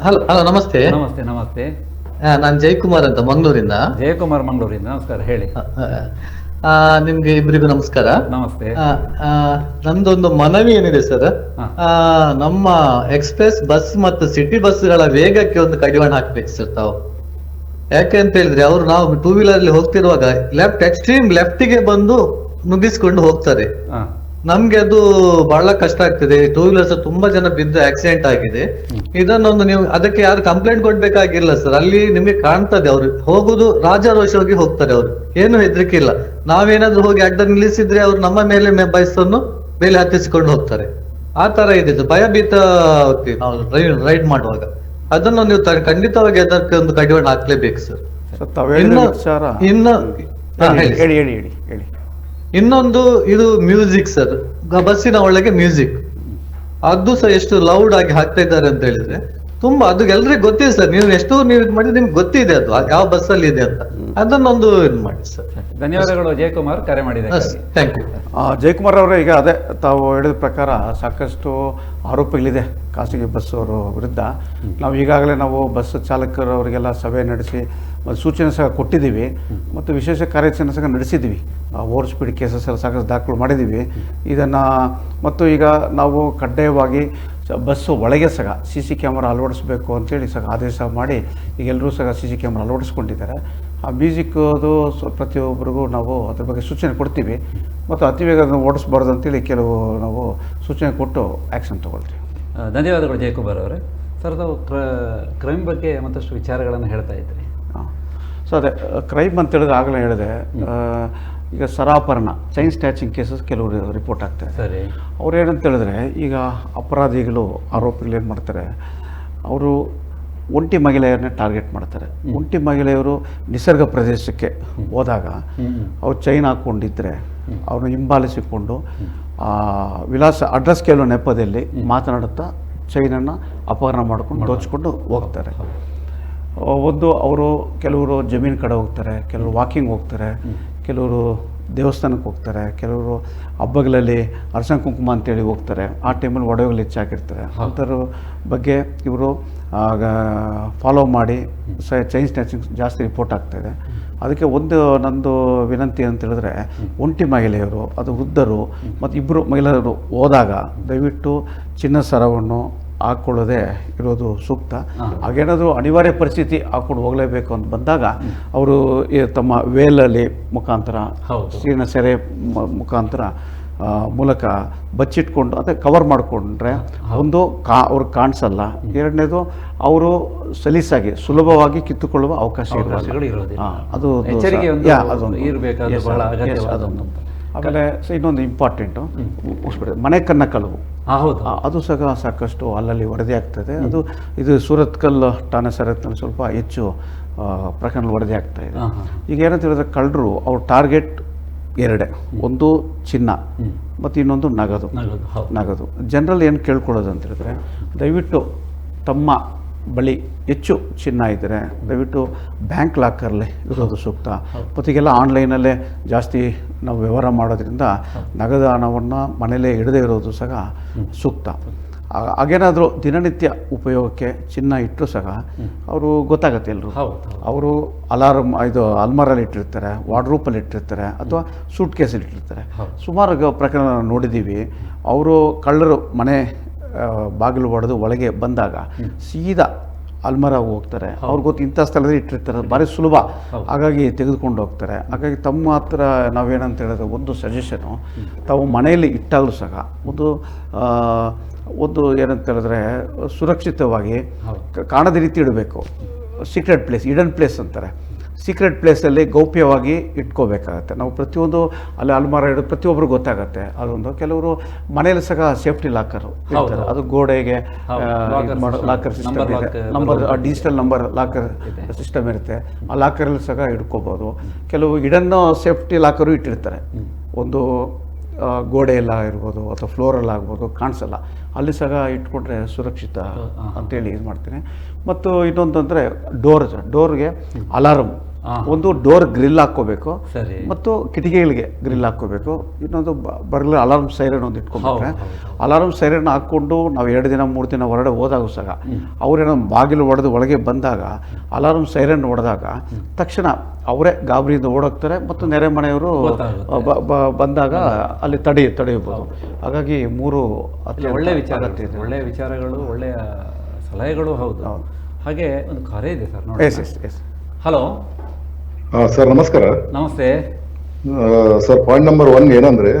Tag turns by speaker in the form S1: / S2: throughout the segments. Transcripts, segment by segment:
S1: Hello hello ನಮಸ್ತೆ.
S2: ನಮಸ್ತೆ ನಮಸ್ತೆ.
S1: ನಾನು ಜಯಕುಮಾರ್ ಅಂತ ಮಂಗಳೂರಿಂದ.
S2: ಜಯಕುಮಾರ್ ಮಂಗಳೂರಿಂದ ನಮಸ್ಕಾರ ಹೇಳಿ.
S1: ನಿಮ್ಗೆ ಇಬ್ಬರಿಗೂ ನಮಸ್ಕಾರ.
S2: ನಮಸ್ತೆ.
S1: ನಂದೊಂದು ಮನವಿ ಏನಿದೆ ಸರ್. ನಮ್ಮ ಎಕ್ಸ್ಪ್ರೆಸ್ ಬಸ್ ಮತ್ತು ಸಿಟಿ ಬಸ್ಗಳ ವೇಗಕ್ಕೆ ಒಂದು ಕಡಿವಾಣ ಹಾಕ್ಬೇಕು ಸರ್ ತಾವು. ಯಾಕೆ ಅಂತ ಹೇಳಿದ್ರೆ ಅವರು ನಾವು ಟೂ ವೀಲರ್ ಅಲ್ಲಿ ಹೋಗ್ತಿರುವಾಗ ಲೆಫ್ಟ್ ಎಕ್ಸ್ಟ್ರೀಮ್ ಲೆಫ್ಟಿಗೆ ಬಂದು ನುಗ್ಗಿಸ್ಕೊಂಡು ಹೋಗ್ತಾರೆ. ನಮ್ಗೆ ಅದು ಬಹಳ ಕಷ್ಟ ಆಗ್ತದೆ. ಟೂ ವೀಲರ್ಸ್ ತುಂಬಾ ಜನ ಬಿದ್ದು ಆಕ್ಸಿಡೆಂಟ್ ಆಗಿದೆ. ಇದನ್ನೊಂದು ನೀವು ಅದಕ್ಕೆ ಯಾರು ಕಂಪ್ಲೇಂಟ್ ಕೊಡ್ಬೇಕಾಗಿಲ್ಲ ಸರ್ ಅಲ್ಲಿ ನಿಮ್ಗೆ ಕಾಣ್ತದೆ ಅವ್ರು. ಹೋಗುದು ರಾಜಾರೋಷವಾಗಿ ಹೋಗ್ತಾರೆ ಅವ್ರು. ಏನು ಹೆದರಿಕೆ ಇಲ್ಲ ನಾವೇನಾದ್ರೂ ಹೋಗಿ ಅಡ್ಡ ನಿಲ್ಲಿಸಿದ್ರೆ ಅವ್ರು ನಮ್ಮ ಮೇಲೆ ಬಯಸನ್ನು ಮೇಲೆ ಹತ್ತಿಸಿಕೊಂಡು ಹೋಗ್ತಾರೆ. ಆ ತರ ಇದೆ ಸರ್. ಭಯಭೀತ ಹೋಗ್ತೀವಿ ನಾವು ರೈಡ್ ಮಾಡುವಾಗ. ಅದನ್ನು ನೀವು ಖಂಡಿತವಾಗಿ ಅದಕ್ಕೆ ಒಂದು ಕಡಿವಾಣ ಹಾಕ್ಲೇಬೇಕು ಸರ್ ಇನ್ನು ಇನ್ನು
S3: ಹೇಳಿ
S1: ಹೇಳಿ
S3: ಹೇಳಿ.
S1: ಇನ್ನೊಂದು ಇದು ಮ್ಯೂಸಿಕ್ ಸರ್ ಬಸ್ಸಿನ ಒಳಗೆ ಮ್ಯೂಸಿಕ್ ಅದು ಸಹ ಎಷ್ಟು ಲೌಡ್ ಆಗಿ ಹಾಕ್ತಾ ಇದ್ದಾರೆ ಅಂತ ಹೇಳಿದ್ರೆ ತುಂಬಾ ಅದು ಎಲ್ರಿಗೂ ಗೊತ್ತಿದೆ ಸರ್ ನೀವು ಎಷ್ಟು ನೀವು ಇದು ಮಾಡಿದ್ರೆ ನಿಮ್ಗೆ ಗೊತ್ತಿದೆ ಅದು ಆ- ಯಾವ ಬಸ್ ಅಲ್ಲಿ ಇದೆ ಅಂತ. ಅದನ್ನೊಂದು ಇದು ಮಾಡಿ ಸರ್
S2: ಧನ್ಯವಾದಗಳು ಜಯಕುಮಾರ್ ಕರೆ ಮಾಡಿದೆ
S1: ಥ್ಯಾಂಕ್ ಯು
S3: ಆ, ಜಯಕುಮಾರ್ ಅವರೇ ಈಗ ಅದೇ ತಾವು ಹೇಳಿದ ಪ್ರಕಾರ ಸಾಕಷ್ಟು ಆರೋಪಗಳಿದೆ ಖಾಸಗಿ ಬಸ್ ಅವರ ವಿರುದ್ಧ ನಾವು ಈಗಾಗಲೇ ನಾವು ಬಸ್ ಚಾಲಕರವರಿಗೆಲ್ಲ ಸಭೆ ನಡೆಸಿ ಮತ್ತು ಸೂಚನೆ ಸಹ ಕೊಟ್ಟಿದ್ದೀವಿ. ಮತ್ತು ವಿಶೇಷ ಕಾರ್ಯಾಚರಣೆ ಸಹ ನಡೆಸಿದ್ದೀವಿ. ಓವರ್ ಸ್ಪೀಡ್ ಕೇಸಸ್ ಎಲ್ಲ ಸಾಕಷ್ಟು ದಾಖಲು ಮಾಡಿದ್ದೀವಿ. ಇದನ್ನು ಮತ್ತು ಈಗ ನಾವು ಕಡ್ಡಾಯವಾಗಿ ಬಸ್ಸು ಒಳಗೆ ಸಹ ಸಿ ಸಿ ಕ್ಯಾಮ್ರಾ ಅಳವಡಿಸಬೇಕು ಅಂತೇಳಿ ಸಹ ಆದೇಶ ಮಾಡಿ ಈಗ ಎಲ್ಲರೂ ಸಹ ಸಿ ಸಿ ಕ್ಯಾಮ್ರಾ ಅಳವಡಿಸ್ಕೊಂಡಿದ್ದಾರೆ. ಆ ಮ್ಯೂಸಿಕ್ ಅದು ಪ್ರತಿಯೊಬ್ಬರಿಗೂ ನಾವು ಅದ್ರ ಬಗ್ಗೆ ಸೂಚನೆ ಕೊಡ್ತೀವಿ. ಮತ್ತು ಅತಿ ವೇಗ ಓಡಿಸ್ಬಾರ್ದು ಅಂತೇಳಿ ಕೆಲವು ನಾವು ಸೂಚನೆ ಕೊಟ್ಟು ಆ್ಯಕ್ಷನ್ ತೊಗೊಳ್ತೀವಿ.
S2: ಧನ್ಯವಾದಗಳು ಜಯಕುಮಾರ್ ಅವರೇ. ಸರ್ ತಾವು ಕ್ರೈಮ್ ಬಗ್ಗೆ ಮತ್ತಷ್ಟು ವಿಚಾರಗಳನ್ನು ಹೇಳ್ತಾ ಇದ್ರಿ.
S3: ಸೊ ಅದೇ ಕ್ರೈಮ್ ಅಂತ ಹೇಳಿದ್ರೆ ಆಗಲೇ ಹೇಳಿದೆ. ಈಗ ಸರಾಪರಣ ಚೈನ್ ಸ್ಟ್ಯಾಚಿಂಗ್ ಕೇಸಸ್ ಕೆಲವರು ರಿಪೋರ್ಟ್ ಆಗ್ತದೆ.
S2: ಸರಿ.
S3: ಅವ್ರು ಏನಂತ ಹೇಳಿದ್ರೆ ಈಗ ಅಪರಾಧಿಗಳು ಆರೋಪಿಗಳು ಏನು ಮಾಡ್ತಾರೆ ಅವರು ಒಂಟಿ ಮಹಿಳೆಯರನ್ನೇ ಟಾರ್ಗೆಟ್ ಮಾಡ್ತಾರೆ. ಒಂಟಿ ಮಹಿಳೆಯರು ನಿಸರ್ಗ ಪ್ರದೇಶಕ್ಕೆ ಹೋದಾಗ ಅವ್ರು ಚೈನ್ ಹಾಕ್ಕೊಂಡಿದ್ರೆ ಅವ್ರನ್ನ ಹಿಂಬಾಲಿಸಿಕೊಂಡು ವಿಳಾಸ ಅಡ್ರೆಸ್ ಕೇಳೋ ನೆಪದಲ್ಲಿ ಮಾತನಾಡುತ್ತಾ ಚೈನನ್ನು ಅಪಹರಣ ಮಾಡ್ಕೊಂಡು ದೋಚ್ಕೊಂಡು ಹೋಗ್ತಾರೆ. ಒಂದು ಅವರು ಕೆಲವರು ಜಮೀನು ಕಡೆ ಹೋಗ್ತಾರೆ ಕೆಲವರು ವಾಕಿಂಗ್ ಹೋಗ್ತಾರೆ ಕೆಲವರು ದೇವಸ್ಥಾನಕ್ಕೆ ಹೋಗ್ತಾರೆ ಕೆಲವರು ಹಬ್ಬಗಳಲ್ಲಿ ಅರಸನ ಕುಂಕುಮ ಅಂತೇಳಿ ಹೋಗ್ತಾರೆ. ಆ ಟೈಮಲ್ಲಿ ಒಡವೆಗಳು ಹೆಚ್ಚಾಗಿರ್ತಾರೆ ಅಂಥವ್ರ ಬಗ್ಗೆ ಇವರು ಆಗ ಫಾಲೋ ಮಾಡಿ ಸ ಚೈನ್ ಸ್ನ್ಯಾಚಿಂಗ್ ಜಾಸ್ತಿ ರಿಪೋರ್ಟ್ ಆಗ್ತಾಯಿದೆ ಅದಕ್ಕೆ ಒಂದು ನಂದು ವಿನಂತಿ ಅಂತ ಹೇಳಿದ್ರೆ ಒಂಟಿ ಮಹಿಳೆಯರು ಅದು ವೃದ್ಧರು ಮತ್ತು ಇಬ್ಬರು ಮಹಿಳೆಯರು ಹೋದಾಗ ದಯವಿಟ್ಟು ಚಿನ್ನ ಸರವನ್ನು ಹಾಕ್ಕೊಳ್ಳೋದೇ ಇರೋದು ಸೂಕ್ತ. ಹಾಗೇನಾದರೂ ಅನಿವಾರ್ಯ ಪರಿಸ್ಥಿತಿ ಹಾಕ್ಕೊಂಡು ಹೋಗಲೇಬೇಕು ಅಂತ ಬಂದಾಗ ಅವರು ತಮ್ಮ ವೇಲಲ್ಲಿ ಮುಖಾಂತರ ಸೀನ ಸೆರೆ ಮುಖಾಂತರ ಮೂಲಕ ಬಚ್ಚಿಟ್ಕೊಂಡು ಅದೇ ಕವರ್ ಮಾಡಿಕೊಂಡ್ರೆ ಒಂದು ಕಾ ಅವ್ರಿಗೆ ಕಾಣಿಸಲ್ಲ. ಎರಡನೇದು ಅವರು ಸಲೀಸಾಗಿ ಸುಲಭವಾಗಿ ಕಿತ್ತುಕೊಳ್ಳುವ ಅವಕಾಶ ಅದು ಅದೊಂದು. ಆಮೇಲೆ ಸ ಇನ್ನೊಂದು ಇಂಪಾರ್ಟೆಂಟು ಉಸ್ಬಿಡ್ತದೆ. ಮನೆ ಕನ್ನ ಕಳವು
S2: ಹೌದು.
S3: ಅದು ಸಹ ಸಾಕಷ್ಟು ಅಲ್ಲಲ್ಲಿ ವರದಿ ಆಗ್ತದೆ. ಅದು ಇದು ಸೂರತ್ಕಲ್ ಠಾಣೆ ಸರತ್ನಲ್ಲಿ ಸ್ವಲ್ಪ ಹೆಚ್ಚು ಪ್ರಕರಣ ವರದಿ ಆಗ್ತಾ ಇದೆ. ಈಗ ಏನಂತ ಹೇಳಿದ್ರೆ ಕಳ್ಳರು ಅವ್ರ ಟಾರ್ಗೆಟ್ ಎರಡೇ. ಒಂದು ಚಿನ್ನ ಮತ್ತು ಇನ್ನೊಂದು ನಗದು.
S2: ನಗದು ಜನರಲ್ಲಿ
S3: ನಗದು. ಜನರಲ್ ಏನು ಕೇಳ್ಕೊಳ್ಳೋದು ಅಂತ ಹೇಳಿದ್ರೆ ದಯವಿಟ್ಟು ತಮ್ಮ ಬಳಿ ಹೆಚ್ಚು ಚಿನ್ನ ಇದ್ದರೆ ದಯವಿಟ್ಟು ಬ್ಯಾಂಕ್ ಲಾಕರಲ್ಲಿ ಇರೋದು ಸೂಕ್ತ. ಮತ್ತು ಈಗೆಲ್ಲ ಆನ್ಲೈನಲ್ಲೇ ಜಾಸ್ತಿ ನಾವು ವ್ಯವಹಾರ ಮಾಡೋದ್ರಿಂದ ನಗದು ಹಣವನ್ನು ಮನೆಯಲ್ಲೇ ಇಡದೇ ಇರೋದು ಸಹ ಸೂಕ್ತ. ಹಾಗೇನಾದರೂ ದಿನನಿತ್ಯ ಉಪಯೋಗಕ್ಕೆ ಚಿನ್ನ ಇಟ್ಟರು ಸಹ ಅವರು ಗೊತ್ತಾಗತ್ತೆ ಎಲ್ಲರೂ. ಅವರು ಅಲಾರಮ್ ಇದು ಅಲ್ಮಾರಲ್ಲಿ ಇಟ್ಟಿರ್ತಾರೆ ವಾರ್ಡ್ರೂಪಲ್ಲಿ ಇಟ್ಟಿರ್ತಾರೆ ಅಥವಾ ಸೂಟ್ ಕೇಸಲ್ಲಿ ಇಟ್ಟಿರ್ತಾರೆ ಸುಮಾರು ಪ್ರಕರಣ ನೋಡಿದ್ದೀವಿ. ಅವರು ಕಳ್ಳರು ಮನೆ ಬಾಗಿಲು ಹೊಡೆದು ಒಳಗೆ ಬಂದಾಗ ಸೀದಾ ಅಲ್ಮರ ಹೋಗ್ತಾರೆ. ಅವ್ರಿಗೆ ಗೊತ್ತು ಇಂಥ ಸ್ಥಳದಲ್ಲಿ ಇಟ್ಟಿರ್ತಾರೆ. ಭಾರಿ ಸುಲಭ. ಹಾಗಾಗಿ ತೆಗೆದುಕೊಂಡು ಹೋಗ್ತಾರೆ. ಹಾಗಾಗಿ ತಮ್ಮ ಹತ್ರ ನಾವೇನಂತ ಹೇಳಿದ್ರೆ ಒಂದು ಸಜೆಷನು ತಾವು ಮನೆಯಲ್ಲಿ ಇಟ್ಟಾಗಲೂ ಸಹ ಒಂದು ಒಂದು ಏನಂತ ಹೇಳಿದ್ರೆ ಸುರಕ್ಷಿತವಾಗಿ ಕಾಣದ ರೀತಿ ಇಡಬೇಕು. ಸೀಕ್ರೆಟ್ ಪ್ಲೇಸ್ ಇಡನ್ ಪ್ಲೇಸ್ ಅಂತಾರೆ. ಸೀಕ್ರೆಟ್ ಪ್ಲೇಸಲ್ಲಿ ಗೌಪ್ಯವಾಗಿ ಇಟ್ಕೋಬೇಕಾಗತ್ತೆ. ನಾವು ಪ್ರತಿಯೊಂದು ಅಲ್ಲಿ ಅಲ್ಮಾರ ಇಡೋದು ಪ್ರತಿಯೊಬ್ಬರು ಗೊತ್ತಾಗತ್ತೆ. ಅದೊಂದು ಕೆಲವರು ಮನೆಯಲ್ಲಿ ಸಹ ಸೇಫ್ಟಿ ಲಾಕರ್ ಇರ್ತಾರೆ ಅದು ಗೋಡೆಗೆ. ಲಾಕರ್ ಸಿಸ್ಟಮ್ ಇದೆ number. Digital number locker system ಇರುತ್ತೆ. ಆ ಲಾಕರಲ್ಲಿ ಸಹ ಇಟ್ಕೋಬೋದು. ಕೆಲವು ಇಡನ್ನು ಸೇಫ್ಟಿ ಲಾಕರು ಇಟ್ಟಿರ್ತಾರೆ. ಒಂದು ಗೋಡೆಯೆಲ್ಲ ಇರ್ಬೋದು ಅಥವಾ ಫ್ಲೋರಲ್ಲಿ ಆಗ್ಬೋದು ಕಾಣಿಸಲ್ಲ. ಅಲ್ಲಿ ಸಹ ಇಟ್ಕೊಂಡ್ರೆ ಸುರಕ್ಷಿತ ಅಂತೇಳಿ ಇದು ಮಾಡ್ತೀನಿ ಮತ್ತು ಇನ್ನೊಂದು ಅಂದರೆ ಡೋರ್ ಡೋರ್ಗೆ ಅಲಾರಮ್. ಒಂದು ಡೋರ್ ಗ್ರಿಲ್ ಹಾಕ್ಕೋಬೇಕು ಮತ್ತು ಕಿಟಕಿಗಳಿಗೆ ಗ್ರಿಲ್ ಹಾಕೋಬೇಕು ಇನ್ನೊಂದು ಬರಲಿ ಅಲಾರ್ಮ್ ಸೈರನ್ ಒಂದು
S2: ಇಟ್ಕೊಂಡ್ರೆ.
S3: ಅಲಾರ್ಮ್ ಸೈರನ್ ಹಾಕ್ಕೊಂಡು ನಾವು ಎರಡು ದಿನ ಮೂರು ದಿನ ಹೊರಗಡೆ ಹೋದಾಗ ಸಹ ಅವರೇನೋ ಬಾಗಿಲು ಒಡೆದು ಒಳಗೆ ಬಂದಾಗ ಅಲಾರ್ಮ್ ಸೈರನ್ ಹೊಡೆದಾಗ ತಕ್ಷಣ ಅವರೇ ಗಾಬರಿಯಿಂದ ಓಡೋಗ್ತಾರೆ ಮತ್ತು ನೆರೆ ಮನೆಯವರು ಬಂದಾಗ ಅಲ್ಲಿ ತಡೆಯ ತಡೆಯಬಹುದು. ಹಾಗಾಗಿ ಮೂರು
S2: ಒಳ್ಳೆ ವಿಚಾರ
S3: ಒಳ್ಳೆ.
S2: ಒಳ್ಳೆಯ ವಿಚಾರಗಳು ಒಳ್ಳೆಯ ಸಲಹೆಗಳು ಹೌದು. ಹಾಗೆ ಒಂದು ಕರೆ ಇದೆ ಸರ್ ನೋಡಿ
S3: yes yes yes
S2: hello.
S4: Sir ನಮಸ್ಕಾರ.
S2: ನಮಸ್ತೆ.
S4: ಸರ್ ಪಾಯಿಂಟ್ ನಂಬರ್ ಒನ್ ಏನಂದ್ರೆ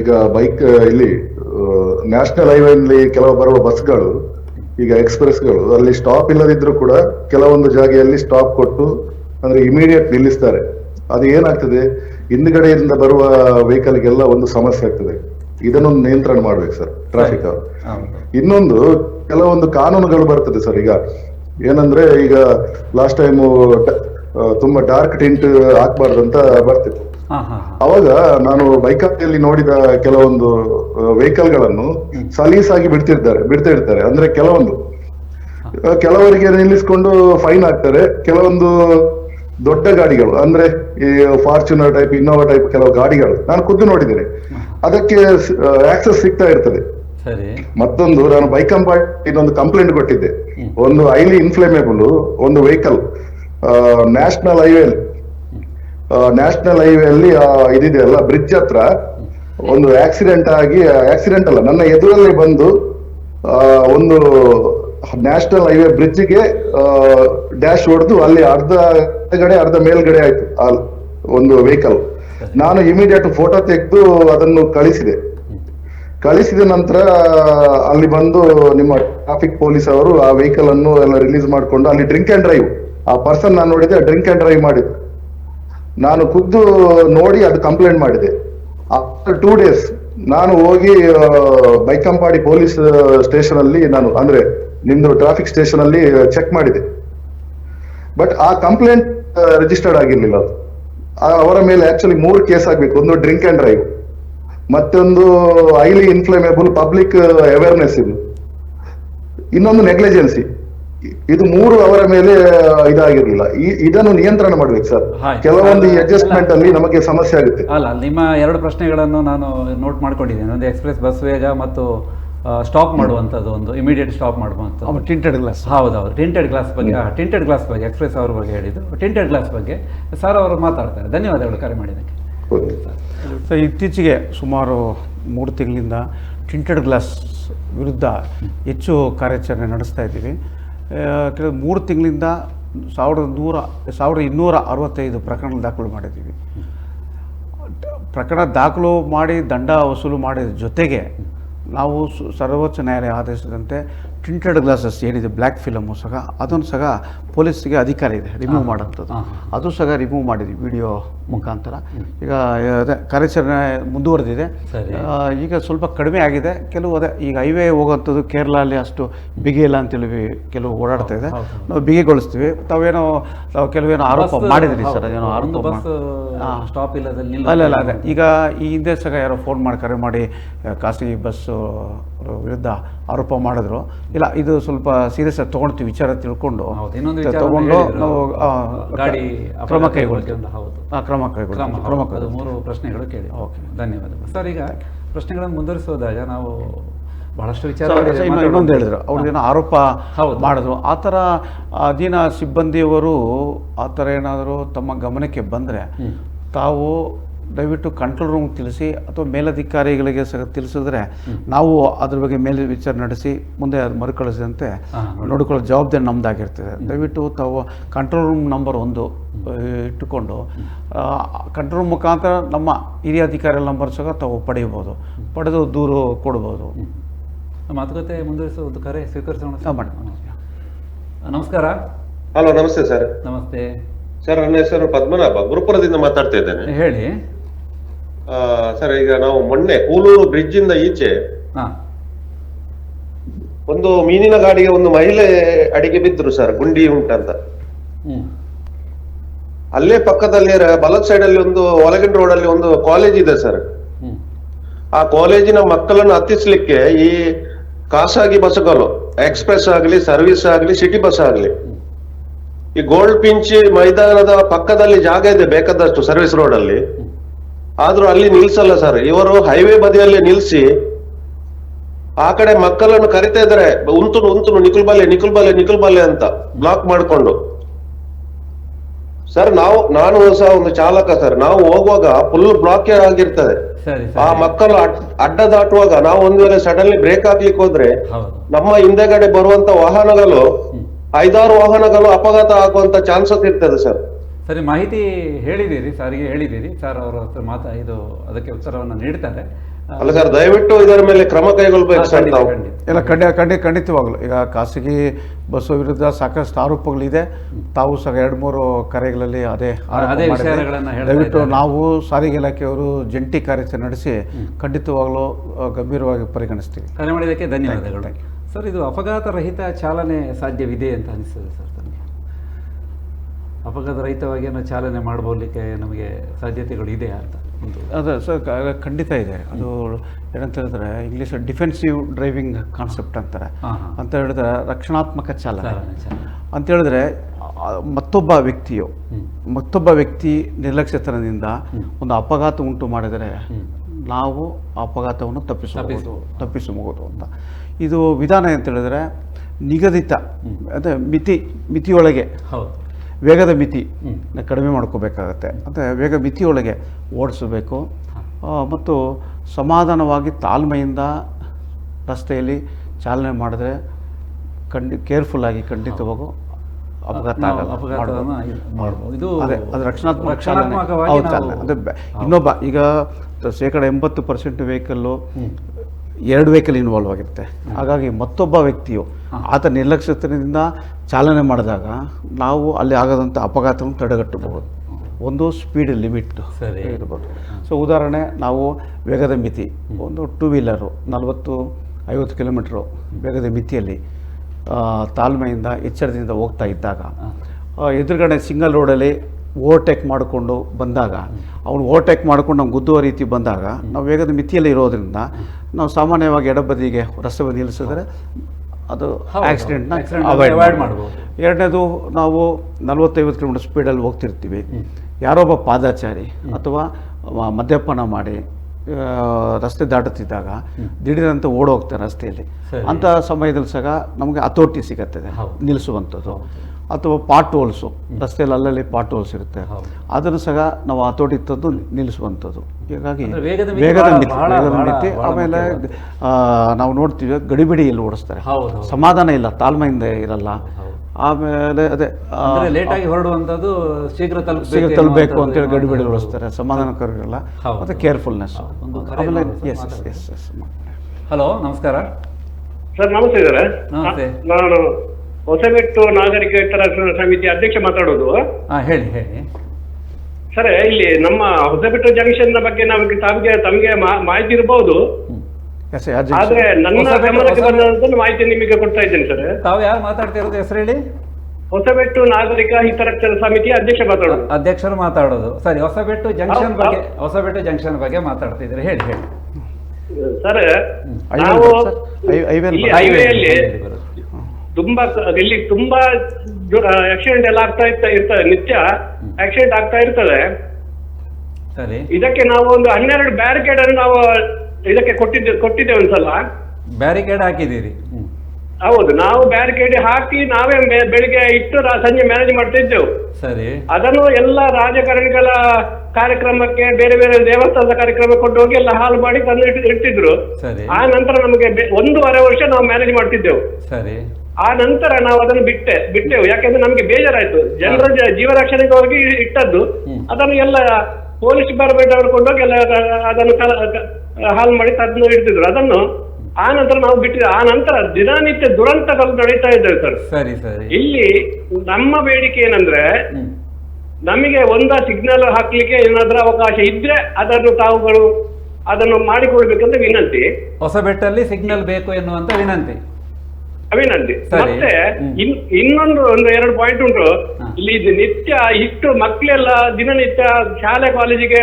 S4: ಈಗ ಬೈಕ್ ಇಲ್ಲಿ ನ್ಯಾಷನಲ್ ಹೈವೇನಲ್ಲಿ ಕೆಲವು ಬರುವ ಬಸ್ಗಳು ಈಗ ಎಕ್ಸ್ಪ್ರೆಸ್ಗಳು ಅಲ್ಲಿ ಸ್ಟಾಪ್ ಇಲ್ಲದಿದ್ರು ಕೂಡ ಕೆಲವೊಂದು ಜಾಗೆಯಲ್ಲಿ ಸ್ಟಾಪ್ ಕೊಟ್ಟು ಅಂದ್ರೆ ಇಮಿಡಿಯೇಟ್ ನಿಲ್ಲಿಸ್ತಾರೆ. ಅದು ಏನಾಗ್ತದೆ? ಹಿಂದ್ಗಡೆಯಿಂದ ಬರುವ ವೆಹಿಕಲ್ಗೆಲ್ಲ ಒಂದು ಸಮಸ್ಯೆ ಆಗ್ತದೆ. ಇದನ್ನೊಂದು ನಿಯಂತ್ರಣ ಮಾಡ್ಬೇಕು ಸರ್ ಟ್ರಾಫಿಕ್ ಇನ್ನೊಂದು ಕೆಲವೊಂದು ಕಾನೂನುಗಳು ಬರ್ತದೆ ಸರ್ ಈಗ. ಏನಂದ್ರೆ ಈಗ ಲಾಸ್ಟ್ ಟೈಮು ತುಂಬಾ ಡಾರ್ಕ್ ಟಿಂಟ್ ಹಾಕ್ಬಾರ್ದು ಅಂತ ಬರ್ತಿತ್ತು. ಅವಾಗ ನಾನು ಬೈಕಲ್ಲಿ ನೋಡಿದ ಕೆಲವೊಂದು ವೆಹಿಕಲ್ಗಳನ್ನು ಸಲೀಸಾಗಿ ಬಿಡ್ತಿರ್ತಾರೆ ಬಿಡ್ತಾ ಇರ್ತಾರೆ. ಅಂದ್ರೆ ಕೆಲವೊಂದು. ಕೆಲವರಿಗೆ ನಿಲ್ಲಿಸ್ಕೊಂಡು ಫೈನ್ ಹಾಕ್ತಾರೆ ಕೆಲವೊಂದು ದೊಡ್ಡ ಗಾಡಿಗಳು ಅಂದ್ರೆ ಈ ಫಾರ್ಚುನರ್ ಟೈಪ್ ಇನ್ನೋವಾ ಟೈಪ್ ಕೆಲವು ಗಾಡಿಗಳು ನಾನು ಖುದ್ದು ನೋಡಿದ್ದೇನೆ. ಅದಕ್ಕೆ ಆಕ್ಸೆಸ್ ಸಿಗ್ತಾ ಇರ್ತದೆ. ಮತ್ತೊಂದು ನಾನು ಬೈಕ್ ಇನ್ನೊಂದು ಕಂಪ್ಲೇಂಟ್ ಕೊಟ್ಟಿದ್ದೆ. ಒಂದು ಹೈಲಿ ಇನ್ಫ್ಲೇಮೇಬಲ್ ಒಂದು vehicle national highway national highway ಅಲ್ಲಿ ಇದಿದೆಯಲ್ಲ ಬ್ರಿಡ್ಜ್ ಹತ್ರ ಒಂದು ಆಕ್ಸಿಡೆಂಟ್ ಆಗಿ ಆಕ್ಸಿಡೆಂಟ್ ಅಲ್ಲ, ನನ್ನ ಎದುರಲ್ಲಿ ಬಂದು ಒಂದು ನ್ಯಾಷನಲ್ ಹೈವೇ ಬ್ರಿಡ್ಜ್ಗೆ ಡ್ಯಾಶ್ ಹೊಡೆದು ಅಲ್ಲಿ ಅರ್ಧ ಕಡೆ ಅರ್ಧ ಮೇಲ್ಗಡೆ ಆಯ್ತು ಒಂದು ವೆಹಿಕಲ್ ನಾನು ಇಮಿಡಿಯೇಟ್ ಫೋಟೋ ತೆಗೆದು ಅದನ್ನು ಕಳಿಸಿದೆ. ಕಳಿಸಿದ ನಂತರ, ಅಲ್ಲಿ ಬಂದು ನಿಮ್ಮ ಟ್ರಾಫಿಕ್ ಪೊಲೀಸ್ ಅವರು ಆ ವೆಹಿಕಲ್ ಅನ್ನು ಎಲ್ಲ ರಿಲೀಸ್ ಮಾಡಿಕೊಂಡು ಅಲ್ಲಿ ಡ್ರಿಂಕ್ ಅಂಡ್ ಡ್ರೈವ್ ಆ ಪರ್ಸನ್ ನಾನು ನೋಡಿದೆ ಡ್ರಿಂಕ್ ಅಂಡ್ ಡ್ರೈವ್ ಮಾಡಿದ್ರು ನಾನು ಖುದ್ದು ನೋಡಿ ಅದು ಕಂಪ್ಲೇಂಟ್ ಮಾಡಿದೆ. ಆಫ್ಟರ್ ಟೂ ಡೇಸ್ ನಾನು ಹೋಗಿ ಬೈಕಂಪಾಡಿ ಪೊಲೀಸ್ ಸ್ಟೇಷನ್ ಅಲ್ಲಿ ನಾನು, ಅಂದ್ರೆ ನಿಮ್ದು ಟ್ರಾಫಿಕ್ ಸ್ಟೇಷನ್ ಅಲ್ಲಿ ಚೆಕ್ ಮಾಡಿದೆ. ಬಟ್ ಆ ಕಂಪ್ಲೇಂಟ್ ರಿಜಿಸ್ಟರ್ಡ್ ಆಗಿರ್ಲಿಲ್ಲ ಅದು. ಅವರ ಮೇಲೆ ಆಕ್ಚುಲಿ ಮೂರು ಕೇಸ್ ಆಗ್ಬೇಕು. ಒಂದು ಡ್ರಿಂಕ್ ಅಂಡ್ ಡ್ರೈವ್ ಮತ್ತೊಂದು ಹೈಲಿ ಇನ್ಫ್ಲೇಮೇಬಲ್ ಪಬ್ಲಿಕ್ ಅವೇರ್ನೆಸ್ ಇದು. ಇನ್ನೊಂದು ನೆಗ್ಲಿಜೆನ್ಸಿ ಇದು ಮೂರು ಅವರ ಮೇಲೆ ಇದಾಗಿರ್ಲಿಲ್ಲ. ಇದನ್ನು ನಿಯಂತ್ರಣ ಮಾಡ್ಬೇಕು ಸರ್. ಕೆಲವೊಂದು ಅಡ್ಜಸ್ಟ್ಮೆಂಟ್ ಅಲ್ಲಿ ನಮಗೆ ಸಮಸ್ಯೆ ಆಗುತ್ತೆ.
S2: ಅಲ್ಲ ನಿಮ್ಮ ಎರಡು ಪ್ರಶ್ನೆಗಳನ್ನು ನಾನು ನೋಟ್ ಮಾಡ್ಕೊಂಡಿದ್ದೇನೆ. ಒಂದು ಎಕ್ಸ್ಪ್ರೆಸ್ ಬಸ್ ವೇಗ ಮತ್ತು ಸ್ಟಾಪ್ ಮಾಡುವಂಥದ್ದು ಒಂದು ಇಮಿಡಿಯೇಟ್ ಸ್ಟಾಪ್ ಮಾಡುವಂಥದ್ದು.
S3: ಟಿಂಟೆಡ್ ಗ್ಲಾಸ್
S2: ಹೌದೌದು ಟಿಂಟೆಡ್ ಗ್ಲಾಸ್ ಬಗ್ಗೆ ಟಿಂಟೆಡ್ ಗ್ಲಾಸ್ ಬಗ್ಗೆ ಎಕ್ಸ್ಪ್ರೆಸ್ ಅವ್ರ ಬಗ್ಗೆ ಹೇಳಿದ್ದು. ಟಿಂಟೆಡ್ ಗ್ಲಾಸ್ ಬಗ್ಗೆ ಸರ್ ಅವರು ಮಾತಾಡ್ತಾರೆ. ಧನ್ಯವಾದಗಳು ಕರೆ ಮಾಡಿದ್ದಕ್ಕೆ.
S3: ಸೊ ಇತ್ತೀಚೆಗೆ ಸುಮಾರು ಮೂರು ತಿಂಗಳಿಂದ ಟಿಂಟೆಡ್ ಗ್ಲಾಸ್ ವಿರುದ್ಧ ಹೆಚ್ಚು ಕಾರ್ಯಾಚರಣೆ ನಡೆಸ್ತಾ ಇದ್ದೀವಿ. ಕೆಲವು ಮೂರು ತಿಂಗಳಿಂದ ಸಾವಿರದ ನೂರ, ಸಾವಿರದ ಇನ್ನೂರ ಅರವತ್ತೈದು ಪ್ರಕರಣ ದಾಖಲು ಮಾಡಿದ್ದೀವಿ. ಪ್ರಕರಣ ದಾಖಲು ಮಾಡಿ ದಂಡ ವಸೂಲು ಮಾಡಿದ ಜೊತೆಗೆ ನಾವು ಸರ್ವೋಚ್ಚ ನ್ಯಾಯಾಲಯ ಆದೇಶದಂತೆ ಟಿಂಟೆಡ್ ಗ್ಲಾಸಸ್ ಏನಿದೆ ಬ್ಲ್ಯಾಕ್ ಫಿಲಮು ಸಹ ಅದನ್ನು ಸಹ ಪೊಲೀಸ್ಗೆ ಅಧಿಕಾರ ಇದೆ ರಿಮೂವ್ ಮಾಡೋಂಥದ್ದು. ಅದು ಸಹ ರಿಮೂವ್ ಮಾಡಿದ್ವಿ ವಿಡಿಯೋ ಮುಖಾಂತರ. ಈಗ ಅದೇ ಕಾರ್ಯಾಚರಣೆ ಮುಂದುವರೆದಿದೆ. ಈಗ ಸ್ವಲ್ಪ ಕಡಿಮೆ ಆಗಿದೆ ಕೆಲವು ಅದೇ ಈಗ ಹೈವೇ ಹೋಗೋಂಥದ್ದು ಕೇರಳ ಅಲ್ಲಿ ಅಷ್ಟು ಬಿಗಿ ಇಲ್ಲ ಅಂತೇಳಿ ಕೆಲವು ಓಡಾಡ್ತಾ ಇದೆ. ನಾವು ಬಿಗಿಗೊಳಿಸ್ತೀವಿ. ತಾವೇನೋ ತಾವು ಕೆಲವೇನೋ ಆರೋಪ ಮಾಡಿದ್ರಿ ಸರ್
S2: ಏನೋ
S3: ಆರೋಪ
S2: ಸ್ಟಾಪ್ ಇಲ್ಲದಲ್ಲಿ ನಿಲ್ಲ
S3: ಅಲ್ಲ ಅಲ್ಲ ಅದೇ. ಈಗ ಈ ಹಿಂದೆ ಸಹ ಯಾರೋ ಫೋನ್ ಮಾಡಿ ಕರೆ ಮಾಡಿ ಖಾಸಗಿ ಬಸ್ಸು ವಿರುದ್ಧ ಆರೋಪ ಮಾಡಿದ್ರು. ಇಲ್ಲ ಇದು ಸ್ವಲ್ಪ ಸೀರಿಯಸ್ ಆಗಿ ತೊಗೊಳ್ತೀವಿ ವಿಚಾರ ತಿಳ್ಕೊಂಡು. ತಗೊಂಡು ನಾವು ಆ,
S2: ಗಾಡಿ
S3: ಕ್ರಮ ಕೈಗೊಳ್ತೀವಿ. ಕ್ರಮ ಕೈಗೊಳ್ತೀವಿ. ಕ್ರಮ
S2: ಮೂರು ಪ್ರಶ್ನೆಗಳು ಕೇಳಿ
S3: ಓಕೆ.
S2: ಧನ್ಯವಾದ ಸರ್ ಈಗ ಪ್ರಶ್ನೆಗಳನ್ನು ಮುಂದುವರಿಸೋದಾಗ ನಾವು ಬಹಳಷ್ಟು ವಿಚಾರ
S3: ಇನ್ನೊಂದು ಹೇಳಿದ್ರು. ಅವ್ರಿಗೇನೋ ಆರೋಪ. ಮಾಡಿದ್ರು. ಆ ಥರ ಅಧೀನ ಸಿಬ್ಬಂದಿಯವರು ಆ ಥರ ಏನಾದರೂ ತಮ್ಮ ಗಮನಕ್ಕೆ ಬಂದರೆ ತಾವು ದಯವಿಟ್ಟು ಕಂಟ್ರೋಲ್ ರೂಮ್ ತಿಳಿಸಿ ಅಥವಾ ಮೇಲಧಿಕಾರಿಗಳಿಗೆ ಸಹ ತಿಳಿಸಿದ್ರೆ ನಾವು ಅದ್ರ ಬಗ್ಗೆ ಮೇಲೆ ವಿಚಾರ ನಡೆಸಿ ಮುಂದೆ ಅದು ಮರುಕಳಿಸಿದಂತೆ. ನೋಡಿಕೊಳ್ಳೋ ಜವಾಬ್ದಾರಿ ನಮ್ಮದಾಗಿರ್ತದೆ ದಯವಿಟ್ಟು ತಾವು ಕಂಟ್ರೋಲ್ ರೂಮ್ ನಂಬರ್ ಒಂದು ಇಟ್ಟುಕೊಂಡು ಕಂಟ್ರೋಲ್ ರೂಮ್ ಮುಖಾಂತರ ನಮ್ಮ ಹಿರಿಯ ಅಧಿಕಾರಿಗಳ ನಂಬರ್ ಸಹ ತಾವು ಪಡೆಯಬಹುದು. ಪಡೆದು ದೂರು ಕೊಡ್ಬೋದು.
S2: ಮಾತುಕತೆ ಮುಂದುವರಿಸುವುದು ಕರೆ ಸ್ವೀಕರಿಸೋಣ. ನಮಸ್ಕಾರ.
S5: ಹಲೋ ನಮಸ್ತೆ ಸರ್.
S2: ನಮಸ್ತೆ.
S5: ಸರ್ ನನ್ನ ಹೆಸರು ಪದ್ಮನಾಭ. ಗುರುಪುರದಿಂದ ಮಾತಾಡ್ತಾ ಇದ್ದೇನೆ.
S2: ಹೇಳಿ.
S5: ಸರ್ ಈಗ ನಾವು ಮೊನ್ನೆ ಕೂಲೂರು ಬ್ರಿಡ್ಜ್ ಇಂದ ಈಚೆ ಒಂದು ಮೀನಿನ ಗಾಡಿಗೆ ಒಂದು ಮಹಿಳೆ ಅಡಿಗೆ ಬಿದ್ರು ಸರ್ ಗುಂಡಿ ಉಂಟಂತ ಅಲ್ಲೇ ಪಕ್ಕದಲ್ಲಿ ಬಲದ ಸೈಡ್ ಅಲ್ಲಿ ಒಂದು ಒಳಗಿನ ರೋಡ್ ಅಲ್ಲಿ ಒಂದು ಕಾಲೇಜ್ ಇದೆ ಸರ್. ಆ ಕಾಲೇಜಿನ ಮಕ್ಕಳನ್ನು ಹತ್ತಿಸ್ಲಿಕ್ಕೆ ಈ ಖಾಸಗಿ ಬಸ್ಗಳು ಎಕ್ಸ್ಪ್ರೆಸ್ ಆಗಲಿ ಸರ್ವಿಸ್ ಆಗಲಿ ಸಿಟಿ ಬಸ್ ಆಗಲಿ. ಈ ಗೋಲ್ಡ್ ಪಿಂಚ್ ಮೈದಾನದ ಪಕ್ಕದಲ್ಲಿ ಜಾಗ ಇದೆ ಬೇಕಾದಷ್ಟು ಸರ್ವಿಸ್ ರೋಡ್ ಅಲ್ಲಿ. ಆದ್ರೂ ಅಲ್ಲಿ ನಿಲ್ಸಲ್ಲ ಸರ್ ಇವರು ಹೈವೇ ಬದಿಯಲ್ಲಿ ನಿಲ್ಸಿ ಆ ಕಡೆ ಮಕ್ಕಳನ್ನು ಕರಿತಾ ಇದ್ದಾರೆ. ಉಂತುನು ಉಂತುನು ನಿಖುಲ್ ಬಾಲೆ ನಿಖುಲ್ ಬಾಲೆ ನಿಖುಲ್ ಬಾಲೆ ಅಂತ ಬ್ಲಾಕ್ ಮಾಡಿಕೊಂಡು. ಸರ್ ನಾವು ನಾನು ಹೊಸ ಒಂದು ಚಾಲಕ ಸರ್ ನಾವು ಹೋಗುವಾಗ ಫುಲ್ ಬ್ಲಾಕ್ ಆಗಿರ್ತದೆ. ಆ ಮಕ್ಕಳು ಅಡ್ಡ ದಾಟುವಾಗ ನಾವು ಒಂದ್ ವೇಳೆ ಸಡನ್ಲಿ ಬ್ರೇಕ್ ಹಾಕ್ಲಿಕ್ಕೆ ಹೋದ್ರೆ ನಮ್ಮ ಹಿಂದೆಗಡೆ ಬರುವಂತ ವಾಹನಗಳು ಐದಾರು ವಾಹನಗಳು ಅಪಘಾತ ಆಗುವಂತ ಚಾನ್ಸಸ್ ಇರ್ತದೆ ಸರ್
S2: ಸರಿ ಮಾಹಿತಿ ಹೇಳಿದ್ದೀರಿ ಸಾರಿಗೆ ಹೇಳಿದ್ದೀರಿ. ಸರ್ ಅವರ ಹತ್ರ ಮಾತಾ ಇದು ಅದಕ್ಕೆ ಉತ್ತರವನ್ನು ನೀಡ್ತಾರೆ.
S5: ಅಲ್ಲ ಸರ್ ದಯವಿಟ್ಟು ಇದರ ಮೇಲೆ ಕ್ರಮ ಕೈಗೊಳ್ಬೇಕು ಸರ್ ನಾವು
S2: ಖಂಡಿತ.
S3: ಎಲ್ಲ ಖಂಡಿ ಖಂಡಿ ಖಂಡಿತವಾಗಲು. ಈಗ ಖಾಸಗಿ ಬಸ್ಸು ವಿರುದ್ಧ ಸಾಕಷ್ಟು ಆರೋಪಗಳಿದೆ. ತಾವು ಸಹ ಎರಡು ಮೂರು ಕರೆಗಳಲ್ಲಿ ಅದೇ. ದಯವಿಟ್ಟು. ನಾವು ಸಾರಿಗೆ ಇಲಾಖೆಯವರು ಜಂಟಿ ಕಾರ್ಯಾಚರಣೆ ನಡೆಸಿ ಖಂಡಿತವಾಗಲೂ ಗಂಭೀರವಾಗಿ ಪರಿಗಣಿಸ್ತೀವಿ.
S2: ಕರೆ ಮಾಡಿದ್ದಕ್ಕೆ ಧನ್ಯವಾದಗಳು. ಸರ್ ಇದು ಅಪಘಾತ ರಹಿತ ಚಾಲನೆ ಸಾಧ್ಯವಿದೆ ಅಂತ ಅನಿಸ್ತದೆ ಸರ್. ಅಪಘಾತ ರಹಿತವಾಗಿ ಏನೋ ಚಾಲನೆ ಮಾಡಬಹುದಕ್ಕೆ ನಮಗೆ ಸಾಧ್ಯತೆಗಳು ಇದೆ ಅಂತ
S3: ಅದು ಸರ್ ಖಂಡಿತ ಇದೆ. ಅದು ಏನಂತ ಹೇಳಿದ್ರೆ ಇಂಗ್ಲೀಷ್ ಡಿಫೆನ್ಸಿವ್ ಡ್ರೈವಿಂಗ್ ಕಾನ್ಸೆಪ್ಟ್ ಅಂತಾರೆ. ಅಂತ ಹೇಳಿದ್ರೆ ರಕ್ಷಣಾತ್ಮಕ ಚಾಲನೆ. ಅಂತ ಹೇಳಿದ್ರೆ ಮತ್ತೊಬ್ಬ ವ್ಯಕ್ತಿಯು ಮತ್ತೊಬ್ಬ ವ್ಯಕ್ತಿ ನಿರ್ಲಕ್ಷ್ಯತನದಿಂದ ಒಂದು ಅಪಘಾತ ಉಂಟು ಮಾಡಿದರೆ ನಾವು ಆ ಅಪಘಾತವನ್ನು ತಪ್ಪಿಸಬಹುದು.
S2: ತಪ್ಪಿಸಬಹುದು.
S3: ಅಂತ. ಇದು ವಿಧಾನ ಅಂತ ಹೇಳಿದ್ರೆ ನಿಗದಿತ ಅದೇ ಮಿತಿ ಮಿತಿಯೊಳಗೆ
S2: ಹೌದು.
S3: ವೇಗದ ಮಿತಿ. ಕಡಿಮೆ ಮಾಡ್ಕೋಬೇಕಾಗತ್ತೆ. ಅಂದರೆ ವೇಗ ಮಿತಿಯೊಳಗೆ ಓಡಿಸಬೇಕು. ಮತ್ತು ಸಮಾಧಾನವಾಗಿ ತಾಳ್ಮೆಯಿಂದ ರಸ್ತೆಯಲ್ಲಿ ಚಾಲನೆ ಮಾಡಿದ್ರೆ ಖಂಡಿ ಕೇರ್ಫುಲ್ಲಾಗಿ ಖಂಡಿತವಾಗೂ ಅಪಘಾತ ಆಗಲ್ಲ.
S2: ಇದು
S3: ಅದೇ ಅದು ರಕ್ಷಣಾತ್ಮಕ ಚಾಲನೆ.
S2: ರಕ್ಷಣಾತ್ಮಕವಾಗಿ
S3: ಹೌದು ಅದೇ ಬೆ- ಇನ್ನೊಬ್ಬ ಈಗ ಶೇಕಡ ಎಂಬತ್ತು ಪರ್ಸೆಂಟ್ ವೆಹಿಕಲ್ಲು ಎರಡು ವೆಹಿಕಲ್ ಇನ್ವಾಲ್ವ್ ಆಗಿರುತ್ತೆ. ಹಾಗಾಗಿ ಮತ್ತೊಬ್ಬ ವ್ಯಕ್ತಿಯು ಆತ ನಿರ್ಲಕ್ಷ್ಯತನದಿಂದ ಚಾಲನೆ ಮಾಡಿದಾಗ ನಾವು ಅಲ್ಲಿ ಆಗದಂಥ ಅಪಘಾತವನ್ನು ತಡೆಗಟ್ಟಬಹುದು ಒಂದು ಸ್ಪೀಡ್ ಲಿಮಿಟ್
S2: ಸರಿ.
S3: ಇರ್ಬೋದು ಸೊ ಉದಾಹರಣೆ ನಾವು ವೇಗದ ಮಿತಿ ಒಂದು ಟೂ ವೀಲರು ನಲವತ್ತು ಐವತ್ತು ಕಿಲೋಮೀಟ್ರು ವೇಗದ ಮಿತಿಯಲ್ಲಿ ತಾಳ್ಮೆಯಿಂದ ಎಚ್ಚರದಿಂದ ಹೋಗ್ತಾ ಇದ್ದಾಗ ಎದುರುಗಡೆ ಸಿಂಗಲ್ ರೋಡಲ್ಲಿ ಓವರ್ಟೇಕ್ ಮಾಡಿಕೊಂಡು ಬಂದಾಗ ಅವನು ಓವರ್ಟೇಕ್ ಮಾಡ್ಕೊಂಡು ನಾವು ಗುದ್ದುವ ರೀತಿ ಬಂದಾಗ ನಾವು ವೇಗದ ಮಿತಿಯಲ್ಲಿ ಇರೋದ್ರಿಂದ ನಾವು ಸಾಮಾನ್ಯವಾಗಿ ಎಡಬದಿಗೆ ರಸ್ತೆ ನಿಲ್ಲಿಸಿದ್ರೆ ಅದು. ಆಕ್ಸಿಡೆಂಟ್ನ ಅವಾಯ್ಡ್ ಮಾಡ್ಬೋದು. ಎರಡನೇದು ನಾವು ನಲವತ್ತೈವತ್ತು ಕಿಲೋಮೀಟರ್ ಸ್ಪೀಡಲ್ಲಿ ಹೋಗ್ತಿರ್ತೀವಿ. ಯಾರೊಬ್ಬ ಪಾದಾಚಾರಿ ಅಥವಾ ಮದ್ಯಪಾನ ಮಾಡಿ ರಸ್ತೆ ದಾಟುತ್ತಿದ್ದಾಗ ದಿಢೀರಂತ ಓಡೋಗ್ತಾರೆ ರಸ್ತೆಯಲ್ಲಿ.
S2: ಅಂತಹ
S3: ಅಂಥ ಸಮಯದಲ್ಲಿ ಸಹ ನಮಗೆ ಹತೋಟಿ ಸಿಗತ್ತದೆ. ನಿಲ್ಲಿಸುವಂಥದ್ದು. ಅಥವಾ ಪಾಟ್ ಹೋಲ್ಸು ರಸ್ತೆಯಲ್ಲಿ ಅಲ್ಲಲ್ಲಿ ಪಾಟ್ ಹೋಲ್ಸ್ ಇರುತ್ತೆ. ಅದನ್ನು ಸಹ ನಾವು ಹತೋಟಿ ತಂದು ನಿಲ್ಲಿಸುವಂಥದ್ದು. ಹೀಗಾಗಿ
S2: ವೇಗದ ಮಿತಿ
S3: ವೇಗದ ಮಿತಿ ಆಮೇಲೆ ನಾವು ನೋಡ್ತೀವಿ ಗಡಿಬಿಡಿಯಲ್ಲಿ ಓಡಿಸ್ತಾರೆ. ಸಮಾಧಾನ ಇಲ್ಲ ತಾಳ್ಮೆಯಿಂದ ಇರಲ್ಲ. ಆಮೇಲೆ ಅದೇ ಆ,
S2: ಅಂದ್ರೆ ಲೇಟ್ ಆಗಿ ಹೊರಡುವಂತದ್ದು ಶೀಘ್ರ ತಲುಪಬೇಕು
S3: ಶೀಘ್ರ ತಲುಪಬೇಕು ಅಂತೇಳಿ ಗಡಿಬಿಡಿ ಓಡಿಸ್ತಾರೆ. ಸಮಾಧಾನಕರ ಇರಲ್ಲ.
S2: ಹೌದು.
S3: ಮತ್ತೆ ಕೇರ್ಫುಲ್ನೆಸ್
S2: ಒಂದು
S3: ಆಮೇಲೆ yes yes yes yes
S2: hello ನಮಸ್ಕಾರ.
S6: ಸರ್ ನಮಸ್ತೆ ಸರ್.
S2: ನಮಸ್ತೆ.
S6: ನಾನು ಹೊಸಬೆಟ್ಟು ನಾಗರಿಕ ನಾಗರಿಕೇತರ ಸಮಿತಿ ಅಧ್ಯಕ್ಷ ಮಾತಾಡೋದು.
S2: ಹಾ ಹೇಳಿ ಹೇಳಿ.
S6: ಸರ್ ಇಲ್ಲಿ ನಮ್ಮ ಹೊಸಬೆಟ್ಟು ಜಂಕ್ಷನ್ ಬಗ್ಗೆ ನಮಗೆ ತಮಗೆ ತಮಗೆ ಮಾಹಿತಿ ಇರಬಹುದು ಆದ್ರೆ ನನ್ನ ಗಮನಕ್ಕೆ ಬಂದಂತ ಮಾಹಿತಿ ನಿಮಗೆ ಕೊಡ್ತಾ ಇದ್ದೇನೆ ಸರ್.
S2: ತಾವು ಯಾರು ಮಾತಾಡ್ತಿರೋದು ಹೆಸರು ಹೇಳಿ
S6: ಹೊಸಬೆಟ್ಟು ನಾಗರಿಕ ಹಿತರಕ್ಷಣ ಸಮಿತಿ ಅಧ್ಯಕ್ಷ ಮಾತಾಡೋದು.
S2: ಅಧ್ಯಕ್ಷರು ಮಾತಾಡೋದು. ಸರಿ ಹೊಸಬೆಟ್ಟು ಜಂಕ್ಷನ್
S6: ಹೌದು,
S2: ಬಗ್ಗೆ ಹೊಸಬೆಟ್ಟು ಜಂಕ್ಷನ್ ಬಗ್ಗೆ ಮಾತಾಡ್ತಿದ್ದೀರಿ. ಹೇಳಿ ಹೇಳಿ.
S6: ಸರ್ ನಾವು
S3: ಐ-
S6: ಇಲ್ಲಿ
S3: ಬರುತ್ತೆ.
S6: ಹೈವೇಯಲ್ಲಿ. ತುಂಬಾ ಇಲ್ಲಿ ತುಂಬಾ ಆಕ್ಸಿಡೆಂಟ್ ಎಲ್ಲ ಆಗ್ತಾ ಇರ್ತಾ ಇರ್ತದೆ ನಿತ್ಯ ಆಕ್ಸಿಡೆಂಟ್ ಆಗ್ತಾ ಇರ್ತದೆ.
S2: ಸರಿ.
S6: ಇದಕ್ಕೆ ನಾವು ಒಂದು ಹನ್ನೆರಡು ಬ್ಯಾರಿಕೇಡ್ ಅನ್ನು ನಾವು ಇದಕ್ಕೆ ಕೊಟ್ಟಿದ್ದೆ ಕೊಟ್ಟಿದ್ದೇವೆ ಒಂದ್ಸಲ.
S2: ಬ್ಯಾರಿಕೇಡ್ ಹಾಕಿದ್ದೀರಿ.
S6: ಹೌದು ನಾವು ಬ್ಯಾರಿಕೇಡ್ ಹಾಕಿ ನಾವೇ ಬೆಳಿಗ್ಗೆ ಇಟ್ಟು ಸಂಜೆ ಮ್ಯಾನೇಜ್ ಮಾಡ್ತಾ ಇದ್ದೆವು.
S2: ಸರಿ.
S6: ಅದನ್ನು ಎಲ್ಲ ರಾಜಕಾರಣಿಗಳ ಕಾರ್ಯಕ್ರಮಕ್ಕೆ ಬೇರೆ ಬೇರೆ ದೇವಸ್ಥಾನದ ಕಾರ್ಯಕ್ರಮ ಕೊಟ್ಟು ಹೋಗಿ ಎಲ್ಲ ಹಾಲು ಮಾಡಿ ತಂದು ಇಟ್ಟು- ಇಡ್ತಿದ್ರು
S2: ಸರಿ.
S6: ಆ ನಂತರ ನಮಗೆ ಒಂದೂವರೆ ವರ್ಷ ನಾವು ಮ್ಯಾನೇಜ್ ಮಾಡ್ತಿದ್ದೆವು.
S2: ಸರಿ.
S6: ಆ ನಂತರ ನಾವು ಅದನ್ನು ಬಿಟ್ಟೆ ಬಿಟ್ಟೆವು. ಯಾಕೆಂದ್ರೆ ನಮಗೆ ಬೇಜಾರಾಯ್ತು. ಜನರ ಜೀವ ಜೀವ ರಕ್ಷಣೆಗಾಗಿ ಇಟ್ಟದ್ದು. ಅದನ್ನು ಎಲ್ಲ ಪೊಲೀಸ್ ಡಿಪಾರ್ಟ್ಮೆಂಟ್ ಅವರು ಕೊಂಡೋಗಿ ಎಲ್ಲ ಅದನ್ನು ಕಲ- ಕ- ಹಾಳು ಮಾಡಿ ತದ್ದು ಇಡ್ತಿದ್ರು. ಅದನ್ನು ಆ ನಂತರ ನಾವು ಬಿಟ್ಟಿದ್ರು ಆ ನಂತರ ದಿನನಿತ್ಯ ದುರಂತಗಳು ನಡೀತಾ ಇದ್ದೇವೆ ಸರ್.
S2: ಸರಿ ಸರಿ.
S6: ಇಲ್ಲಿ ನಮ್ಮ ಬೇಡಿಕೆ ಏನಂದ್ರೆ
S2: ಹ್ಮ್.
S6: ನಮಗೆ ಒಂದ ಸಿಗ್ನಲ್ ಹಾಕ್ಲಿಕ್ಕೆ ಏನಾದ್ರೂ ಅವಕಾಶ ಇದ್ರೆ ಅದನ್ನು ತಾವುಗಳು ಅದನ್ನು ಮಾಡಿಕೊಳ್ಬೇಕಂತ ವಿನಂತಿ.
S2: ಹೊಸಬೆಟ್ಟಲ್ಲಿ ಸಿಗ್ನಲ್ ಬೇಕು ಎನ್ನುವಂತ ವಿನಂತಿ. ಸರಿ.
S6: ಮತ್ತೆ. ಇನ್ ಇನ್ನೊಂದು ಒಂದು ಎರಡು ಪಾಯಿಂಟ್ ಉಂಟು. ಇಲ್ಲಿ ಇದು ನಿತ್ಯ ಇಷ್ಟು ಮಕ್ಕಳೆಲ್ಲ ದಿನನಿತ್ಯ ಶಾಲೆ ಕಾಲೇಜಿಗೆ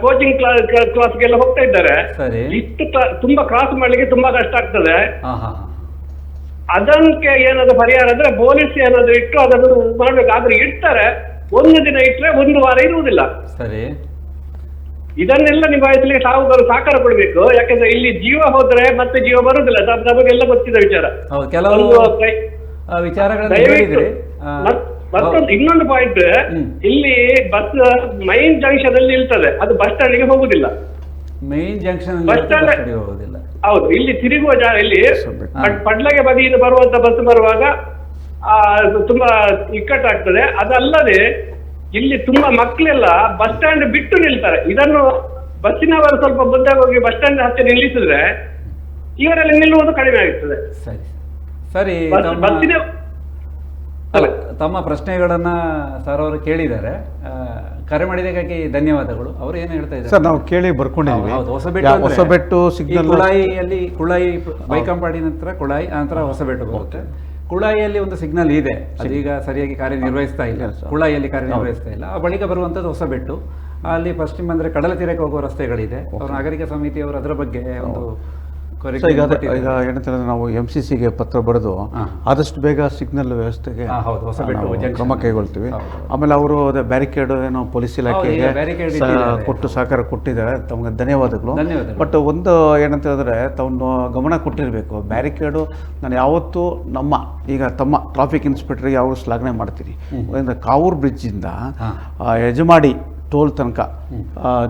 S6: ಕೋಚಿಂಗ್ ಕ್ಲಾಸ್ ಕ್ಲಾಸ್ಗೆಲ್ಲ ಹೋಗ್ತಾ ಇದ್ದಾರೆ. ಇಷ್ಟು ತುಂಬಾ ಕ್ರಾಸ್ ಮಾಡ್ಲಿಕ್ಕೆ ತುಂಬಾ ಕಷ್ಟ ಆಗ್ತದೆ. ಅದಕ್ಕೆ ಏನಾದ್ರು ಪರಿಹಾರ ಅಂದ್ರೆ ಪೊಲೀಸ್ ಏನಾದ್ರು ಇಟ್ಟು ಅದನ್ನು ಮಾಡ್ಬೇಕು. ಆದ್ರೆ ಇಡ್ತಾರೆ. ಒಂದು ದಿನ ಇಟ್ರೆ ಒಂದು ವಾರ ಇರುವುದಿಲ್ಲ.
S2: ಸರಿ.
S6: ಇದನ್ನೆಲ್ಲ ನಿಭಾಯಿಸಲಿಕ್ಕೆ ಸಾಹುಕಾರರು ಸಹಕಾರ ಕೊಡ್ಬೇಕು. ಯಾಕಂದ್ರೆ ಇಲ್ಲಿ ಜೀವ ಹೋದ್ರೆ ಮತ್ತೆ ಜೀವ ಬರುದಿಲ್ಲ. ನಮಗೆಲ್ಲ ಗೊತ್ತಿದ್ದ ವಿಚಾರ.
S2: ಹೌದು ಕೆಲವು
S6: ಒಂದು ಕೈ-
S2: ಆ, ವಿಚಾರಗಳನ್ನ
S6: ದಯವಿಟ್ಟು
S2: ಹೇಳಿದ್ರಿ ಆ,
S6: ಮತ್- ಮತ್ತೊಂದು ಇನ್ನೊಂದು ಪಾಯಿಂಟ್
S2: ಹ್ಮ್.
S6: ಇಲ್ಲಿ ಬಸ್ ಮೈನ್ ಜಂಕ್ಷನ್ ಅಲ್ಲಿ ನಿಲ್ತದೆ. ಅದು ಬಸ್ ಸ್ಟ್ಯಾಂಡ್ಗೆ ಹೋಗುದಿಲ್ಲ
S2: ಮೇನ್ ಜಂಕ್ಷನ್
S6: ಬಸ್ ಸ್ಟ್ಯಾಂಡ್-
S2: ಹೋಗೋದಿಲ್ಲ.
S6: ಹೌದು ಇಲ್ಲಿ ತಿರುಗುವ ಜಾಗ ಇಲ್ಲಿ. ಪಡ್- ಪಡ್ಲಗೆ ಬದಿಯಿಂದ ಬರುವಂತ ಬಸ್ ಬರುವಾಗ ಆ, ಅದು ತುಂಬಾ ಇಕ್ಕಟ್ಟಾಗ್ತದೆ. ಅದಲ್ಲದೆ ಇಲ್ಲಿ ತುಂಬಾ ಮಕ್ಕಳೆಲ್ಲ ಬಸ್ ಸ್ಟ್ಯಾಂಡ್ ಬಿಟ್ಟು ನಿಲ್ತಾರೆ. ಇದನ್ನು ಬಸ್ಸಿನವರು ಸ್ವಲ್ಪ ಮುಂದೆ ಹೋಗಿ ಬಸ್ ಸ್ಟ್ಯಾಂಡ್ ಹತ್ತಿರ ನಿಲ್ಲಿಸಿದ್ರೆ ಇವರಲ್ಲಿ ನಿಲ್ಲುವುದು ಕಡಿಮೆ ಆಗುತ್ತದೆ
S2: ಸರಿ. ಸರಿ
S6: ಬಸ್ಸಿನ
S2: ಅಲ್ಲ, ತಮ್ಮ ಪ್ರಶ್ನೆಗಳನ್ನ ಸರ್ ಅವರು ಕೇಳಿದ್ದಾರೆ. ಆ, ಕರೆ ಮಾಡಿದ್ದಕ್ಕಾಗಿ ಧನ್ಯವಾದಗಳು. ಅವರು ಏನು ಹೇಳ್ತಾ ಇದ್ದಾರೆ?
S3: ಸರ್ ನಾವು ಕೇಳಿ ಬರ್ಕೊಂಡಿದ್ದೀವಿ
S2: ಹೌದು, ಹೊಸಬೆಟ್ಟು
S3: ಹೊಸಬೆಟ್ಟು ಸಿಗ್ನಲ್
S2: ಕುಳಾಯಿಯಲ್ಲಿ ಕುಳಾಯಿ ಬೈಕಂಪಾಡಿ ನಂತರ ಕುಳಾಯಿ ನಂತರ ಹೊಸಬೆಟ್ಟು ಬರುತ್ತೆ. ಕುಳಾಯಿಯಲ್ಲಿ ಒಂದು ಸಿಗ್ನಲ್ ಇದೆ. ಅದೀಗ ಸರಿಯಾಗಿ ಕಾರ್ಯನಿರ್ವಹಿಸ್ತಾ ಇಲ್ಲ. ಕುಳಾಯಿಯಲ್ಲಿ ಕಾರ್ಯನಿರ್ವಹಿಸ್ತಾ ಇಲ್ಲ. ಆ ಬಳಿಕ ಬರುವಂಥದ್ದು ಹೊಸಬೆಟ್ಟು ಅಲ್ಲಿ ಪಶ್ಚಿಮ ಅಂದ್ರೆ ಕಡಲ ತೀರಕ್ಕೆ ಹೋಗುವ ರಸ್ತೆಗಳಿದೆ. ಅವ್ರ ನಾಗರಿಕ ಸಮಿತಿಯವರು ಅದರ ಬಗ್ಗೆ ಒಂದು
S3: ಸೊ ಈಗ ಅದೇ ಈಗ ನಾವು ಎಂ ಸಿ ಸಿಗೆ ಪತ್ರ ಬರೆದು ಆದಷ್ಟು ಬೇಗ ಸಿಗ್ನಲ್ ವ್ಯವಸ್ಥೆಗೆ
S2: ಹಾ, ಹೌದು, ಹೊಸಬೆಟ್ಟು
S3: ನಾವು
S2: junction.
S3: ಕ್ರಮ ಕೈಗೊಳ್ತೀವಿ. ಆಮೇಲೆ ಅವರು ಅದೇ ಬ್ಯಾರಿಕೇಡ್ ಏನೋ ಪೊಲೀಸ್ ಇಲಾಖೆಗೆ
S2: ಈಗ barricade
S3: ಸ-
S2: ಇಟ್ಟಿದ್ದಾರೆ.
S3: ಕೊಟ್ಟು ಸಹಕಾರ ಕೊಟ್ಟಿದ್ದಾರೆ. ತಮಗೆ ಧನ್ಯವಾದಗಳು.
S2: ಧನ್ಯವಾದಗಳು.
S3: ಬಟ್ ಒಂದು ಏನಂತ ಹೇಳಿದ್ರೆ ತಮ್ಮ ಗಮನ ಕೊಟ್ಟಿರಬೇಕು. ಬ್ಯಾರಿಕೇಡು ನಾನು ಯಾವತ್ತೂ ನಮ್ಮ ಈಗ ತಮ್ಮ ಟ್ರಾಫಿಕ್ ಇನ್ಸ್ಪೆಕ್ಟರ್ಗೆ ಯಾವಾಗ ಶ್ಲಾಘನೆ ಮಾಡ್ತೀನಿ ಅಂದ್ರೆ ಕಾವೂರು ಬ್ರಿಡ್ಜಿಂದ ಯಜಮಾಡಿ ಟೋಲ್ ತನಕ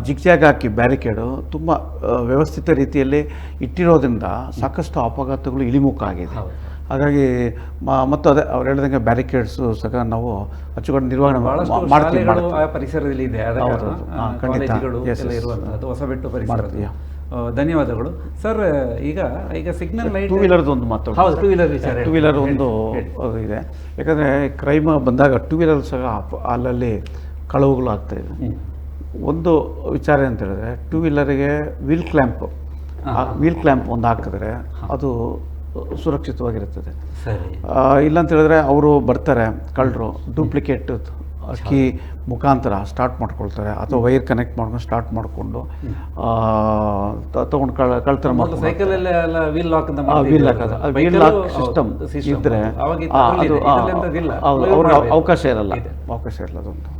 S3: ಜಿಗ್ಜಾಗ್ ಹಾಕಿ ಬ್ಯಾರಿಕೇಡು ತುಂಬ ವ್ಯವಸ್ಥಿತ ರೀತಿಯಲ್ಲಿ ಇಟ್ಟಿರೋದ್ರಿಂದ ಸಾಕಷ್ಟು ಅಪಘಾತಗಳು ಇಳಿಮುಖ ಆಗಿದೆ. ಹಾಗಾಗಿ ಮತ್ತು ಅದೇ ಅವ್ರು ಹೇಳಿದಂಗೆ ಬ್ಯಾರಿಕೇಡ್ಸು ಸಹ ನಾವು ಅಚ್ಚುಕಟ್ಟು ನಿರ್ವಹಣೆ ಮಾಡ್ತೀವಿ
S2: ಪರಿಸರದಲ್ಲಿ ಇದೆ.
S3: ಖಂಡಿತ.
S2: ಧನ್ಯವಾದಗಳು. ಸರ್ ಈಗ ಈಗ ಸಿಗ್ನಲ್ ಲೈಟ್
S3: ಟೂ ವೀಲರ್ದು ಒಂದು ಮಾತು
S2: ಟೂ ವೀಲರ್ ವಿಚಾರ
S3: ಟೂ ವೀಲರ್ ಒಂದು ಇದೆ. ಯಾಕಂದರೆ ಕ್ರೈಮ್ ಬಂದಾಗ ಟೂ ವೀಲರ್ ಸಹ ಅಲ್ಲಲ್ಲಿ ಕಳವುಗಳು ಆಗ್ತಾ ಇದೆ. ಒಂದು ವಿಚಾರ ಅಂತ ಹೇಳಿದ್ರೆ ಟೂ ವೀಲರಿಗೆ ವೀಲ್ ಕ್ಲ್ಯಾಂಪ್ ವೀಲ್ ಕ್ಲ್ಯಾಂಪ್ ಒಂದು ಹಾಕಿದ್ರೆ ಅದು ಸುರಕ್ಷಿತವಾಗಿರುತ್ತದೆ.
S2: ಸರಿ.
S3: ಇಲ್ಲ ಅಂತ ಹೇಳಿದ್ರೆ ಅವರು ಬರ್ತಾರೆ ಕಳ್ಳರು ಡೂಪ್ಲಿಕೇಟ್ ಕೀ ಮುಖಾಂತರ ಸ್ಟಾರ್ಟ್ ಮಾಡ್ಕೊಳ್ತಾರೆ ಅಥವಾ ವೈರ್ ಕನೆಕ್ಟ್ ಮಾಡ್ಕೊಂಡು ಸ್ಟಾರ್ಟ್ ಮಾಡಿಕೊಂಡು ತೊಗೊಂಡು ಕಳ್
S2: ಕಳ್ತರ wheel lock
S3: wheel lock system ಇದ್ದರೆ ಅದು. ಅವ್ರಿಗೆ ಅವಕಾಶ ಇರಲ್ಲ. ಅವಕಾಶ ಇರಲ್ಲ ಅದೊಂದು